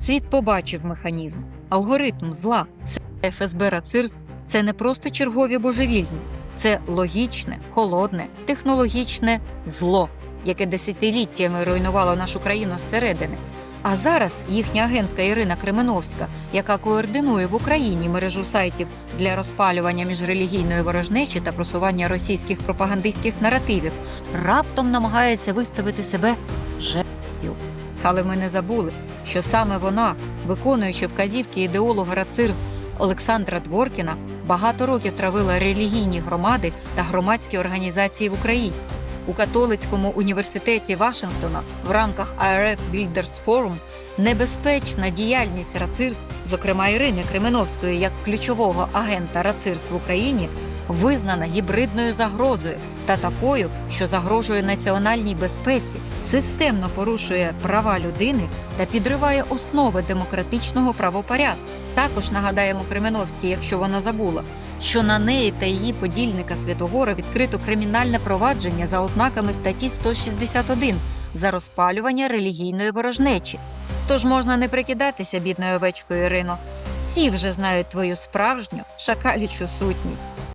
Світ побачив механізм, алгоритм зла. ФСБ Рацирс це не просто чергові божевільні, це логічне, холодне, технологічне зло, яке десятиліттями руйнувало нашу країну зсередини. А зараз їхня агентка Ірина Кременовська, яка координує в Україні мережу сайтів для розпалювання міжрелігійної ворожнечі та просування російських пропагандистських наративів, раптом намагається виставити себе жертвою. Але ми не забули, що саме вона, виконуючи вказівки ідеолога Рацирс Олександра Дворкіна, багато років травила релігійні громади та громадські організації в Україні. У католицькому університеті Вашингтона в рамках IRF Builders Forum небезпечна діяльність Рацирс, зокрема Ірини Кременовської як ключового агента Рацирс в Україні, визнана гібридною загрозою та такою, що загрожує національній безпеці, системно порушує права людини та підриває основи демократичного правопорядку. Також нагадаємо Кременовській, якщо вона забула, що на неї та її подільника Святогора відкрито кримінальне провадження за ознаками статті 161 за розпалювання релігійної ворожнечі. Тож можна не прикидатися бідною овечкою Ірино. Всі вже знають твою справжню шакалічу сутність.